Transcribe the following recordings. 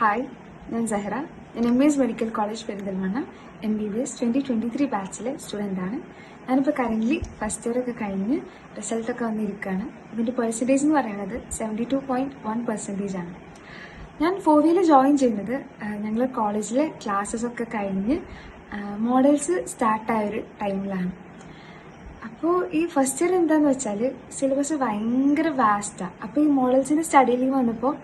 Hi ഞാൻ സെഹ്റ ഞാൻ M S medical college Perinthalmanna. M B B S twenty twenty three ബാച്ചിലെ സ്റ്റുഡന്റാണ് ഞാനിപ്പോൾ currently first year ഒക്കെ കഴിഞ്ഞ് റിസൾട്ടൊക്കെ വന്നിരിക്കുകയാണ് ഇതിന്റെ പെർസെന്റേജ് എന്ന് പറയുന്നത് seventy two point one percentage ആണ്. ഞാൻ ഫോർ ഫോവിയിൽ ജോയിൻ ചെയ്യുന്നത് ഞങ്ങൾ കോളേജിലെ ക്ലാസ്സസ് ഒക്കെ കഴിഞ്ഞ് മോഡൽസ് സ്റ്റാർട്ടായ ഒരു ടൈമിലാണ് അപ്പോൾ ഈ ഫസ്റ്റ് ഇയർ എന്താന്ന് വെച്ചാൽ സിലബസ് ഭയങ്കര വാസ്റ്റാണ് അപ്പോൾ ഈ മോഡൽസിന്റെ സ്റ്റഡി വന്നപ്പോൾ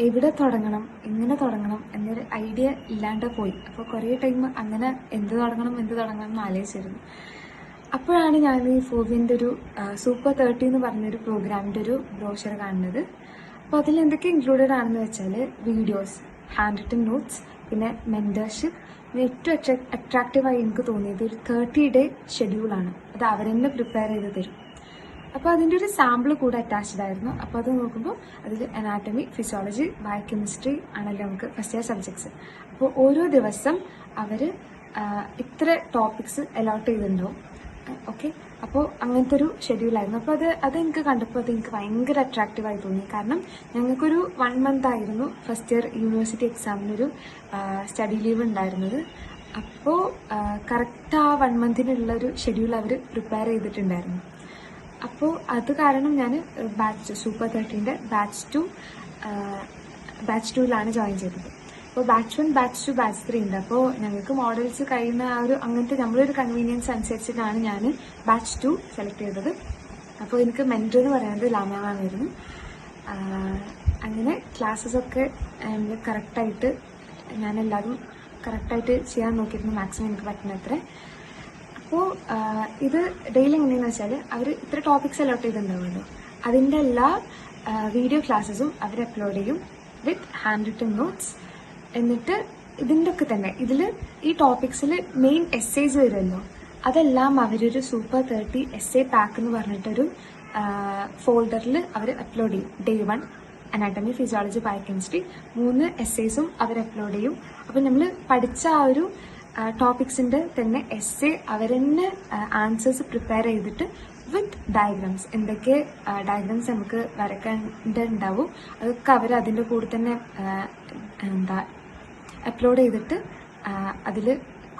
എവിടെ തുടങ്ങണം എങ്ങനെ തുടങ്ങണം എന്നൊരു ഐഡിയ ഇല്ലാണ്ട് പോയി. അപ്പോൾ കുറേ ടൈം അങ്ങനെ എന്ത് തുടങ്ങണം എന്ത് തുടങ്ങണം എന്ന് ആലോചിച്ചിരുന്നു. അപ്പോഴാണ് ഞാൻ ഈ ഫോവിന്റെ ഒരു സൂപ്പർ തേർട്ടി എന്ന് പറഞ്ഞൊരു പ്രോഗ്രാമിന്റെ ഒരു ബ്രോഷർ കാണുന്നത്. അപ്പോൾ അതിൽ എന്തൊക്കെ ഇൻക്ലൂഡഡ് ആണെന്ന് വെച്ചാൽ വീഡിയോസ് ഹാൻഡ് റിട്ടൺ നോട്ട്സ് പിന്നെ മെന്റർഷിപ്പ് പിന്നെ ഏറ്റവും അട്രാ അട്രാക്റ്റീവായി എനിക്ക് തോന്നിയത് ഒരു തേർട്ടി ഡേ ഷെഡ്യൂളാണ് അത് അവരെന്നെ പ്രിപ്പയർ ചെയ്ത് തരും. അപ്പോൾ അതിന്റെ ഒരു സാമ്പിൾ കൂടെ അറ്റാച്ച്ഡ് ആയിരുന്നു. അപ്പോൾ അത് നോക്കുമ്പോൾ അതിൽ അനാറ്റമി ഫിസിയോളജി ബയോകെമിസ്ട്രി ആണല്ലോ നമുക്ക് ഫസ്റ്റ് ഇയർ സബ്ജക്ട്സ് അപ്പോൾ ഓരോ ദിവസം അവർ ഇത്ര ടോപ്പിക്സ് അലോട്ട് ചെയ്തിട്ടുണ്ടാവും ഓക്കെ. അപ്പോൾ അങ്ങനത്തെ ഒരു ഷെഡ്യൂൾ ഷെഡ്യൂളായിരുന്നു അപ്പോൾ അത് അത് എനിക്ക് കണ്ടപ്പോൾ അത് എനിക്ക് ഭയങ്കര അട്രാക്റ്റീവായി തോന്നി. കാരണം ഞങ്ങൾക്കൊരു വൺ മന്ത് ആയിരുന്നു ഫസ്റ്റ് ഇയർ യൂണിവേഴ്സിറ്റി എക്സാമിനൊരു സ്റ്റഡി ലീവ് ഉണ്ടായിരുന്നത്. അപ്പോൾ കറക്റ്റ് ആ വൺ മന്തിനുള്ള ഒരു ഷെഡ്യൂൾ അവർ പ്രിപ്പയർ ചെയ്തിട്ടുണ്ടായിരുന്നു. അപ്പോൾ അത് കാരണം ഞാൻ ബാച്ച് സൂപ്പർ തേർട്ടീന്റെ ബാച്ച് ടു ബാച്ച് ടുവിലാണ് ജോയിൻ ചെയ്തത്. അപ്പോൾ batch one batch two batch three ഉണ്ട്. അപ്പോൾ ഞങ്ങൾക്ക് മോഡൽസ് കഴിയുന്ന ആ ഒരു അങ്ങനത്തെ നമ്മളൊരു കൺവീനിയൻസ് അനുസരിച്ചിട്ടാണ് ഞാൻ ബാച്ച് ടു സെലക്ട് ചെയ്തത്. അപ്പോൾ എനിക്ക് മെന്റർ എന്ന് പറയുന്നത് ലാമാമായിരുന്നു അങ്ങനെ ക്ലാസ്സസ് ഒക്കെ നമ്മൾ കറക്റ്റായിട്ട് ഞാൻ എല്ലാവരും കറക്റ്റായിട്ട് ചെയ്യാൻ നോക്കിയിരുന്നു. മാക്സിമം എനിക്ക് പറ്റുന്നത്ര. അപ്പോൾ ഇത് ഡെയിലി എങ്ങനെയാണെന്ന് വെച്ചാൽ അവർ ഇത്ര ടോപ്പിക്സ് അലോട്ട് ചെയ്തിട്ടുണ്ടാവുമല്ലോ. അതിന്റെ എല്ലാ വീഡിയോ ക്ലാസ്സസും അവർ അപ്ലോഡ് ചെയ്യും വിത്ത് ഹാൻഡ് റിട്ടൺ നോട്ട്സ് എന്നിട്ട് ഇതിന്റെ ഒക്കെ തന്നെ ഇതിൽ ഈ ടോപ്പിക്സിൽ മെയിൻ എസ്സേസ് വരുമല്ലോ. അതെല്ലാം അവരൊരു super thirty S A pack എന്ന് പറഞ്ഞിട്ടൊരു ഫോൾഡറിൽ അവർ അപ്ലോഡ് ചെയ്യും. Day one anatomy physiology biochemistry മൂന്ന് എസ്സേസും അവർ അപ്ലോഡ് ചെയ്യും. അപ്പം നമ്മൾ പഠിച്ച ആ ഒരു ടോപ്പിക്സിന്റെ തന്നെ എസ് എ അവരെന്നെ ആൻസേഴ്സ് പ്രിപ്പയർ ചെയ്തിട്ട് വിത്ത് ഡയഗ്രാംസ് എന്തൊക്കെ ഡയഗ്രാംസ് നമുക്ക് വരക്കേണ്ടതുണ്ടാവും അതൊക്കെ അവർ അതിന്റെ കൂടെ തന്നെ എന്താ അപ്ലോഡ് ചെയ്തിട്ട് അതിൽ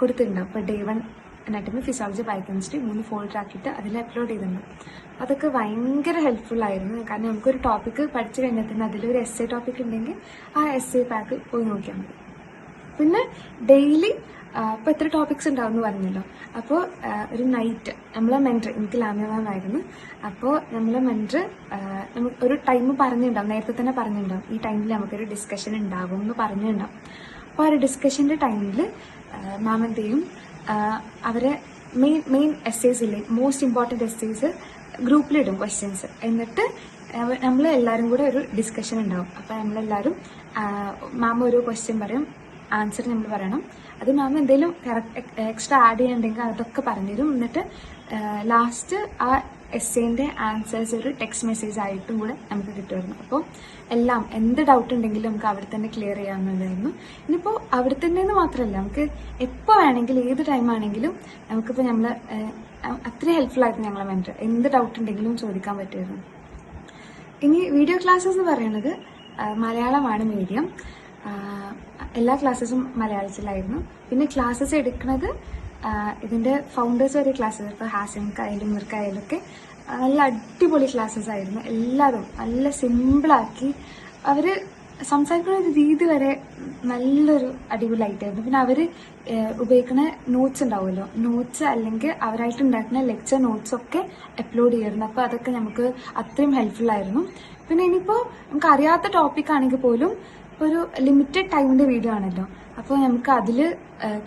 കൊടുത്തിട്ടുണ്ടാവും. ഇപ്പോൾ day one anatomy physiology biochemistry മൂന്ന് ഫോൾഡർ ആക്കിയിട്ട് അതിൽ അപ്ലോഡ് ചെയ്തിട്ടുണ്ട് അതൊക്കെ ഭയങ്കര ഹെൽപ്ഫുൾ ആയിരുന്നു. കാരണം നമുക്കൊരു ടോപ്പിക്ക് പഠിച്ചു കഴിഞ്ഞാൽ തന്നെ അതിലൊരു എസ് എ ടോപ്പിക് ഉണ്ടെങ്കിൽ ആ എസ് എ പാക്ക് പോയി നോക്കിയാൽ മതി. പിന്നെ ഡെയിലി ഇപ്പോൾ എത്ര ടോപ്പിക്സ് ഉണ്ടാവും എന്ന് പറഞ്ഞല്ലോ അപ്പോൾ ഒരു നൈറ്റ് നമ്മളെ മെന്റർ എനിക്ക് ലാമ്യമായിരുന്നു അപ്പോൾ നമ്മളെ മെന്റർ നമുക്ക് ഒരു ടൈം പറഞ്ഞിട്ടുണ്ടാവും നേരത്തെ തന്നെ പറഞ്ഞിട്ടുണ്ടാവും. ഈ ടൈമിൽ നമുക്കൊരു ഡിസ്കഷൻ ഉണ്ടാകും എന്ന് പറഞ്ഞിട്ടുണ്ടാവും അപ്പോൾ ആ ഒരു ഡിസ്കഷന്റെ ടൈമിൽ മാം എന്ത് ചെയ്യും? അവരെ മെയിൻ മെയിൻ എസ്സേസ് ഇല്ലേ മോസ്റ്റ് ഇമ്പോർട്ടന്റ് എസ്സേസ് ഗ്രൂപ്പിലിടും ക്വസ്റ്റ്യൻസ് എന്നിട്ട് നമ്മൾ എല്ലാവരും കൂടെ ഒരു ഡിസ്കഷൻ ഉണ്ടാവും. അപ്പോൾ നമ്മളെല്ലാവരും മാം ഒരു ക്വസ്റ്റ്യൻ പറയും ആൻസർ നമ്മൾ പറയണം. അത് മാം എന്തെങ്കിലും എക്സ്ട്രാ ആഡ് ചെയ്യാനുണ്ടെങ്കിൽ അതൊക്കെ പറഞ്ഞുതരും. എന്നിട്ട് ലാസ്റ്റ് ആ എസ്സേന്റെ ആൻസേഴ്സ് ഒരു ടെക്സ്റ്റ് മെസ്സേജ് ആയിട്ടും കൂടെ നമുക്ക് കിട്ടുമായിരുന്നു. അപ്പോൾ എല്ലാം എന്ത് ഡൗട്ട് ഉണ്ടെങ്കിലും നമുക്ക് അവിടെ തന്നെ ക്ലിയർ ചെയ്യാവുന്നതായിരുന്നു. ഇനിയിപ്പോൾ അവിടെ തന്നെ എന്ന് മാത്രമല്ല നമുക്ക് എപ്പോൾ വേണമെങ്കിലും ഏത് ടൈം ആണെങ്കിലും നമുക്കിപ്പോൾ നമ്മൾ അത്രയും ഹെൽപ്ഫുൾ ആയിരുന്നു ഞങ്ങളെ മെന്റർ എന്ത് ഡൗട്ട് ഉണ്ടെങ്കിലും ചോദിക്കാൻ പറ്റുമായിരുന്നു. ഇനി വീഡിയോ ക്ലാസ്സസ് എന്ന് പറയുന്നത് മലയാളമാണ് മീഡിയം എല്ലാ ക്ലാസ്സസും മലയാളത്തിലായിരുന്നു. പിന്നെ ക്ലാസ്സസ് എടുക്കുന്നത് ഇതിന്റെ ഫൗണ്ടേഴ്സ് വരെ ക്ലാസ്സസ് ഇപ്പോൾ ഹാസിൻക്കായാലും മിർക്കായാലും ഒക്കെ നല്ല അടിപൊളി ക്ലാസ്സസ് ആയിരുന്നു. എല്ലാവരും നല്ല സിമ്പിളാക്കി അവർ സംസാരിക്കുന്ന ഒരു രീതി വരെ നല്ലൊരു അടിപൊളിയായിട്ടായിരുന്നു പിന്നെ അവർ ഉപയോഗിക്കുന്ന നോട്ട്സ് ഉണ്ടാവുമല്ലോ. നോട്ട്സ് അല്ലെങ്കിൽ അവരായിട്ട് ഉണ്ടാക്കുന്ന ലെക്ചർ നോട്ട്സ് ഒക്കെ അപ്ലോഡ് ചെയ്യായിരുന്നു അപ്പോൾ അതൊക്കെ നമുക്ക് അത്രയും ഹെൽപ്ഫുൾ ആയിരുന്നു. പിന്നെ ഇനിയിപ്പോൾ നമുക്ക് അറിയാത്ത ടോപ്പിക് ആണെങ്കിൽ പോലും ഒരു ലിമിറ്റഡ് ടൈമിന്റെ വീഡിയോ ആണല്ലോ. അപ്പോൾ നമുക്ക് അതിൽ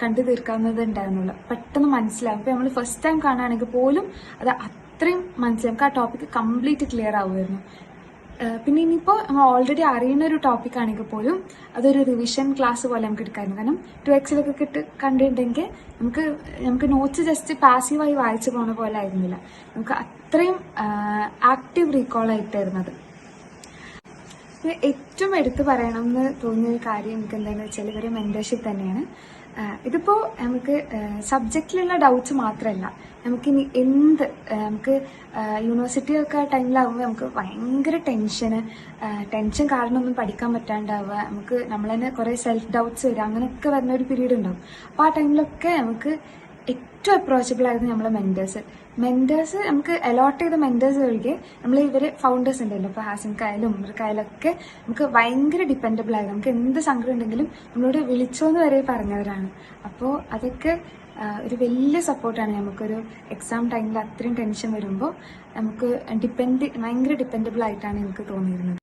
കണ്ടു തീർക്കാവുന്നത് ഉണ്ടായിരുന്നുള്ളൂ. പെട്ടെന്ന് മനസ്സിലാവും. ഇപ്പോൾ നമ്മൾ ഫസ്റ്റ് ടൈം കാണുകയാണെങ്കിൽ പോലും അത് അത്രയും മനസ്സിലാവും. ആ ടോപ്പിക് കംപ്ലീറ്റ് ക്ലിയർ ആവുമായിരുന്നു. പിന്നെ ഇനിയിപ്പോൾ നമ്മൾ ഓൾറെഡി അറിയുന്ന ഒരു ടോപ്പിക് ആണെങ്കിൽ പോലും അതൊരു റിവിഷൻ ക്ലാസ് പോലെ നമുക്ക് എടുക്കാമായിരുന്നു. കാരണം ടു എക്സിലൊക്കെ കിട്ട് കണ്ടിട്ടുണ്ടെങ്കിൽ നമുക്ക് നമുക്ക് നോട്ട്സ് ജസ്റ്റ് പാസീവായി വായിച്ചു പോണ പോലെ ആയിരുന്നില്ല. നമുക്ക് അത്രയും ആക്റ്റീവ് റീകോൾ ആയിട്ടായിരുന്നു അത്. പിന്നെ ഏറ്റവും എടുത്തു പറയണം എന്ന് തോന്നിയ ഒരു കാര്യം എനിക്ക് എന്താണെന്ന് വെച്ചാൽ ഇവരെ മെന്റർഷിപ്പ് തന്നെയാണ്. ഇതിപ്പോൾ ഇതിപ്പോ നമുക്ക് സബ്ജക്റ്റിലുള്ള ഡൗട്ട്സ് മാത്രമല്ല നമുക്കിനി എന്ത് നമുക്ക് യൂണിവേഴ്സിറ്റി ഒക്കെ ടൈമിലാകുമ്പോൾ നമുക്ക് ഭയങ്കര ടെൻഷന് ടെൻഷൻ കാരണം ഒന്നും പഠിക്കാൻ പറ്റാണ്ടാവുക നമുക്ക് നമ്മളെന്നെ കുറേ സെൽഫ് ഡൗട്ട്സ് വരിക അങ്ങനെയൊക്കെ വരുന്ന ഒരു പീരീഡ് ഉണ്ടാവും. അപ്പോൾ ആ ടൈമിലൊക്കെ നമുക്ക് ഏറ്റവും അപ്രോച്ചബിൾ ആയിരുന്നു നമ്മളെ മെന്റേഴ്സ് മെന്റേഴ്സ് നമുക്ക് അലോട്ട് ചെയ്ത മെന്റേഴ്സ് ഒഴികെ നമ്മൾ ഇവർ ഫൗണ്ടേഴ്സ് ഉണ്ടല്ലോ. ഇപ്പോൾ ഹാസിൻകായാലും ഉമ്മർക്കായാലും ഒക്കെ നമുക്ക് ഭയങ്കര ഡിപ്പെൻഡബിൾ ആയിരുന്നു. നമുക്ക് എന്ത് സങ്കടം ഉണ്ടെങ്കിലും നമ്മളോട് വിളിച്ചോന്ന് വരെ പറഞ്ഞവരാണ്. അപ്പോ അതൊക്കെ ഒരു വലിയ സപ്പോർട്ടാണ് നമുക്കൊരു എക്സാം ടൈമിൽ അത്രയും ടെൻഷൻ വരുമ്പോൾ നമുക്ക് ഡിപ്പെൻഡ് ഭയങ്കര ഡിപ്പെൻഡബിൾ ആയിട്ടാണ് എനിക്ക് തോന്നിയിരുന്നത്.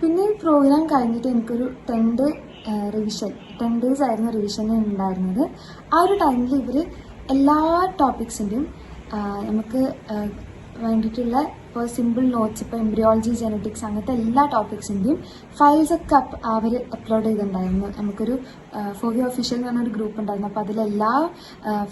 പിന്നെ ഈ പ്രോഗ്രാം കഴിഞ്ഞിട്ട് എനിക്കൊരു ten day revision ten days ആയിരുന്നു റിവിഷൻ ഉണ്ടായിരുന്നത്. ആ ഒരു ടൈമിൽ ഇവർ എല്ലാ ടോപ്പിക്സിന്റെയും നമുക്ക് വേണ്ടിയിട്ടുള്ള ഇപ്പോൾ സിമ്പിൾ നോട്ട്സ് ഇപ്പോൾ എംബ്രിയോളജി ജെനറ്റിക്സ് അങ്ങനത്തെ എല്ലാ ടോപ്പിക്സിന്റെയും ഫയൽസൊക്കെ അവർ അപ്ലോഡ് ചെയ്തിട്ടുണ്ടായിരുന്നു. നമുക്കൊരു ഫോർ യു ഒഫീഷ്യൽ എന്ന് പറഞ്ഞൊരു ഗ്രൂപ്പ് ഉണ്ടായിരുന്നു. അപ്പോൾ അതിലെല്ലാ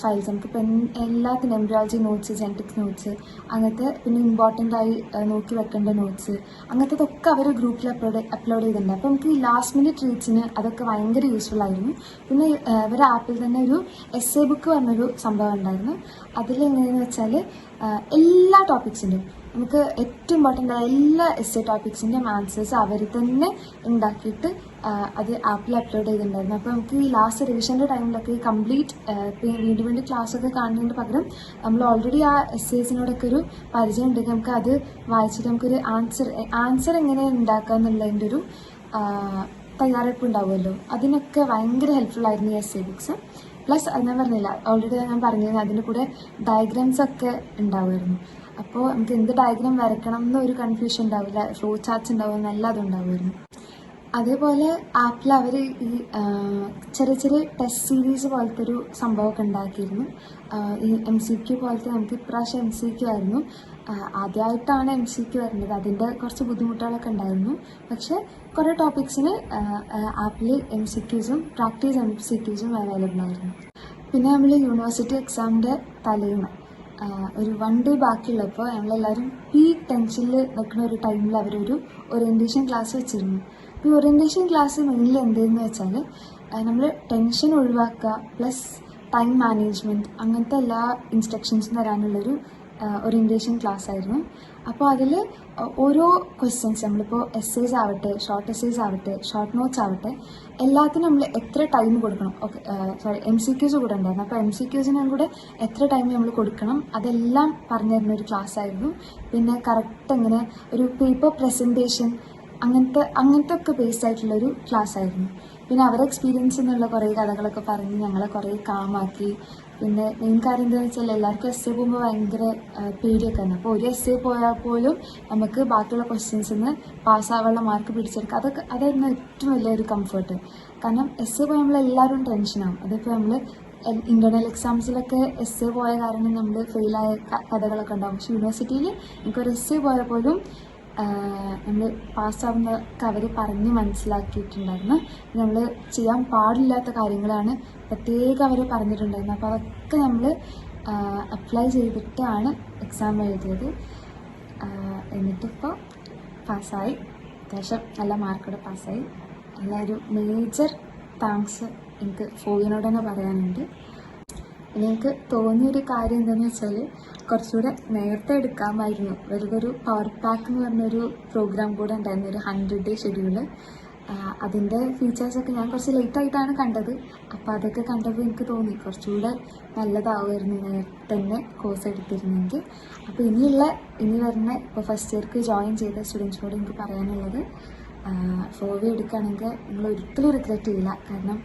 ഫയൽസും നമുക്കിപ്പോൾ എല്ലാത്തിനും എംബ്രിയോളജി നോട്ട്സ് ജെനറ്റിക്സ് നോട്ട്സ് അങ്ങനത്തെ പിന്നെ ഇമ്പോർട്ടന്റ് ആയി നോക്കി വെക്കേണ്ട നോട്ട്സ് അങ്ങനത്തതൊക്കെ അവർ ഗ്രൂപ്പിൽ അപ്ലോഡ് അപ്ലോഡ് ചെയ്തിട്ടുണ്ട്. അപ്പോൾ നമുക്ക് ഈ ലാസ്റ്റ് മിനിറ്റ് റീച്ചിന് അതൊക്കെ ഭയങ്കര യൂസ്ഫുൾ ആയിരുന്നു. പിന്നെ അവർ ആപ്പിൽ തന്നെ ഒരു എസ് എ ബുക്ക് പറഞ്ഞൊരു സംഭവം ഉണ്ടായിരുന്നു. അതിലെങ്ങനെയെന്ന് വെച്ചാൽ എല്ലാ ടോപ്പിക്സിന്റെയും നമുക്ക് ഏറ്റവും ഇമ്പോർട്ടന്റ് ആയ എല്ലാ എസ് എ ടോപ്പിക്സിന്റെയും ആൻസേഴ്സ് അവർ തന്നെ ഉണ്ടാക്കിയിട്ട് അത് ആപ്പിൽ അപ്ലോഡ് ചെയ്തിട്ടുണ്ടായിരുന്നു. അപ്പോൾ നമുക്ക് ഈ ലാസ്റ്റ് റിവിഷന്റെ ടൈമിലൊക്കെ ഈ കംപ്ലീറ്റ് വീണ്ടും വീണ്ടും ക്ലാസ് ഒക്കെ കാണുന്നതിന് പകരം നമ്മൾ ഓൾറെഡി ആ എസ് എസിനോടൊക്കെ ഒരു പരിചയം ഉണ്ടെങ്കിൽ നമുക്ക് അത് വായിച്ചിട്ട് നമുക്കൊരു ആൻസർ ആൻസർ എങ്ങനെ ഉണ്ടാക്കുക എന്നുള്ളതിന്റെ ഒരു തയ്യാറെടുപ്പ് ഉണ്ടാവുമല്ലോ. അതിനൊക്കെ ഭയങ്കര ഹെൽപ്ഫുൾ ആയിരുന്നു ഈ എസ് എ ബുക്സ് പ്ലസ് അത് ഞാൻ പറഞ്ഞില്ല ഓൾറെഡി ഞാൻ പറഞ്ഞിരുന്നു അതിന്റെ കൂടെ ഡയഗ്രാംസ് ഒക്കെ ഉണ്ടാവുമായിരുന്നു. അപ്പോൾ നമുക്ക് എന്ത് ഡയഗ്രാം വരയ്ക്കണം എന്നൊരു കൺഫ്യൂഷൻ ഉണ്ടാവില്ല. ഫ്ലോ ചാർട്ട്സ് ഉണ്ടാവും നല്ല അതുണ്ടാവുമായിരുന്നു അതേപോലെ ആപ്പിൽ അവർ ഈ ചെറിയ ചെറിയ ടെസ്റ്റ് സീരീസ് പോലത്തെ ഒരു സംഭവമൊക്കെ ഉണ്ടാക്കിയിരുന്നു. ഈ എം സി ക്യു പോലത്തെ നമുക്ക് ഇപ്രാവശ്യം എം സി ക്യു ആയിരുന്നു. ആദ്യമായിട്ടാണ് എം സി ക്യു വരുന്നത്. അതിന്റെ കുറച്ച് ബുദ്ധിമുട്ടുകളൊക്കെ ഉണ്ടായിരുന്നു. പക്ഷേ കുറേ ടോപ്പിക്സിന് ആപ്പിൽ എം സി ക്യൂസും പ്രാക്ടീസ് എം സി ക്യൂസും അവൈലബിൾ ആയിരുന്നു. പിന്നെ നമ്മൾ യൂണിവേഴ്സിറ്റി എക്സാമിന്റെ തലേന്ന് ഒരു വൺ ഡേ ബാക്കിയുള്ളപ്പോൾ ഞങ്ങളെല്ലാവരും പീക്ക് ടെൻഷനിൽ നിൽക്കുന്ന ഒരു ടൈമിൽ അവരൊരു ഓറിയന്റേഷൻ ക്ലാസ് വെച്ചിരുന്നു. ഈ ഓറിയന്റേഷൻ ക്ലാസ് മെയിനിൽ എന്തെന്ന് വെച്ചാൽ നമ്മൾ ടെൻഷൻ ഒഴിവാക്കുക പ്ലസ് ടൈം മാനേജ്മെന്റ് അങ്ങനത്തെ എല്ലാ ഇൻസ്ട്രക്ഷൻസും തരാനുള്ളൊരു ഓറിയന്റേഷൻ ക്ലാസ് ആയിരുന്നു. അപ്പോൾ അതിൽ ഓരോ ക്വസ്റ്റ്യൻസ് നമ്മളിപ്പോൾ എസ്സേസ് ആവട്ടെ ഷോർട്ട് എസ്സേസ് ആവട്ടെ ഷോർട്ട് നോട്ട്സ് ആവട്ടെ എല്ലാത്തിനും നമ്മൾ എത്ര ടൈം കൊടുക്കണം? Okay sorry M C Qs കൂടെ ഉണ്ടായിരുന്നു. അപ്പോൾ എം സി ക്യൂസിനും കൂടെ എത്ര ടൈം നമ്മൾ കൊടുക്കണം? അതെല്ലാം പറഞ്ഞു തരുന്ന ഒരു ക്ലാസ് ആയിരുന്നു. പിന്നെ കറക്റ്റ് എങ്ങനെ? ഒരു പേപ്പർ പ്രസന്റേഷൻ അങ്ങനത്തെ അങ്ങനത്തെ ഒക്കെ ബേസ്ഡ് ആയിട്ടുള്ളൊരു ക്ലാസ് ആയിരുന്നു. പിന്നെ അവരെ എക്സ്പീരിയൻസ് എന്നുള്ള കുറേ കഥകളൊക്കെ പറഞ്ഞ് ഞങ്ങളെ കുറേ കാമാക്കി പിന്നെ മെയിൻ കാര്യം എന്താണെന്ന് വെച്ചാൽ എല്ലാവർക്കും എസ് എ പോകുമ്പോൾ ഭയങ്കര പേടിയൊക്കെ ആണ് അപ്പോൾ ഒരു എസ് എ പോയാൽ പോലും നമുക്ക് ബാക്കിയുള്ള ക്വസ്റ്റ്യൻസിൽ നിന്ന് പാസ്സാവാനുള്ള മാർക്ക് പിടിച്ചെടുക്കുക അതൊക്കെ അതായിരുന്നു ഏറ്റവും വലിയൊരു കംഫർട്ട് കാരണം എസ് എ പോയാൽ നമ്മളെല്ലാവരും ടെൻഷനാകും അതിപ്പോൾ നമ്മൾ ഇന്റേണൽ എക്സാംസിലൊക്കെ എസ് എ പോയ കാരണം നമ്മൾ ഫെയിലായ കഥകളൊക്കെ ഉണ്ടാകും പക്ഷേ യൂണിവേഴ്സിറ്റിയിൽ എനിക്കൊരു എസ് എ പോയാൽ പോലും നമ്മൾ പാസ്സാവുന്നതൊക്കെ അവർ പറഞ്ഞ് മനസ്സിലാക്കിയിട്ടുണ്ടായിരുന്നു. നമ്മൾ ചെയ്യാൻ പാടില്ലാത്ത കാര്യങ്ങളാണ് പ്രത്യേകം അവർ പറഞ്ഞിട്ടുണ്ടായിരുന്നു അപ്പോൾ അതൊക്കെ നമ്മൾ അപ്ലൈ ചെയ്തിട്ടാണ് എക്സാം എഴുതിയത്. എന്നിട്ടിപ്പോൾ പാസ്സായി. അത്യാവശ്യം നല്ല മാർക്കോടെ പാസ്സായി. എല്ലാവരും മേജർ താങ്ക്സ് എനിക്ക് ഫോയിനോട് തന്നെ പറയാനുണ്ട്. എനിക്ക് തോന്നിയൊരു കാര്യം എന്താണെന്ന് വെച്ചാൽ കുറച്ചുകൂടെ നേരത്തെ എടുക്കാമായിരുന്നു. വലിയൊരു പവർ പാക്ക് എന്ന് പറഞ്ഞൊരു പ്രോഗ്രാം കൂടെ ഉണ്ടായിരുന്നു ഒരു ഹൺഡ്രഡ് ഡേ ഷെഡ്യൂൾ അതിന്റെ ഫീച്ചേഴ്സൊക്കെ ഞാൻ കുറച്ച് ലേറ്റ് ആയിട്ടാണ് കണ്ടത്. അപ്പോൾ അതൊക്കെ കണ്ടപ്പോൾ എനിക്ക് തോന്നി കുറച്ചുകൂടെ നല്ലതാവുമായിരുന്നു നേരത്തെ തന്നെ കോഴ്സ് എടുത്തിരുന്നെങ്കിൽ. അപ്പോൾ ഇനിയുള്ള ഇനി വരുന്ന ഇപ്പോൾ ഫസ്റ്റ് ഇയർക്ക് ജോയിൻ ചെയ്ത സ്റ്റുഡൻസിനോട് എനിക്ക് പറയാനുള്ളത് ഫോർ വി എടുക്കുകയാണെങ്കിൽ നിങ്ങൾ ഒരിക്കലും റിഗ്രറ്റ് ചെയ്യില്ല. കാരണം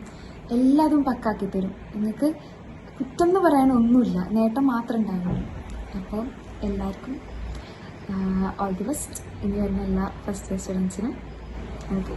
എല്ലാതും പക്കാക്കി തരും നിങ്ങൾക്ക് കുറ്റം എന്ന് പറയാൻ ഒന്നുമില്ല. നേട്ടം മാത്രം ഉണ്ടാവുള്ളൂ അപ്പോൾ എല്ലാവർക്കും ഓൾ ദി ബെസ്റ്റ് ഇനി വരുന്ന എല്ലാ ഫസ്റ്റ് ഇയർ സ്റ്റുഡൻസിനും ഓക്കെ